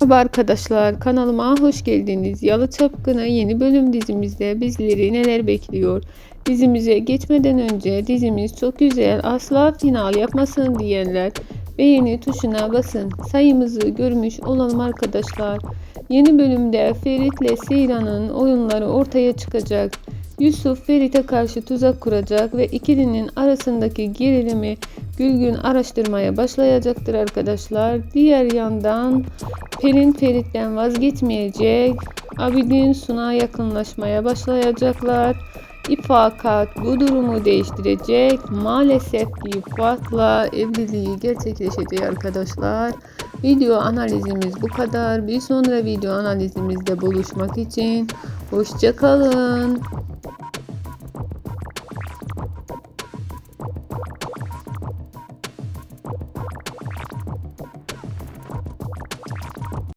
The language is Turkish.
Merhaba arkadaşlar kanalıma hoş geldiniz. Yalı Çapkını yeni bölüm dizimizde bizleri neler bekliyor? Dizimize geçmeden önce dizimiz çok güzel asla final yapmasın diyenler beğeni tuşuna basın. Sayımızı görmüş olalım arkadaşlar. Yeni bölümde Ferit ile Seyran'ın oyunları ortaya çıkacak. Yusuf Ferit'e karşı tuzak kuracak ve ikilinin arasındaki gerilimi Gülgün araştırmaya başlayacaktır arkadaşlar. Diğer yandan Pelin Ferit'ten vazgeçmeyecek. Abidin Sun'a yakınlaşmaya başlayacaklar. İfakat bu durumu değiştirecek. Maalesef ki Fuat'la evliliği gerçekleşecek arkadaşlar. Video analizimiz bu kadar. Bir sonra video analizimizde buluşmak için hoşçakalın.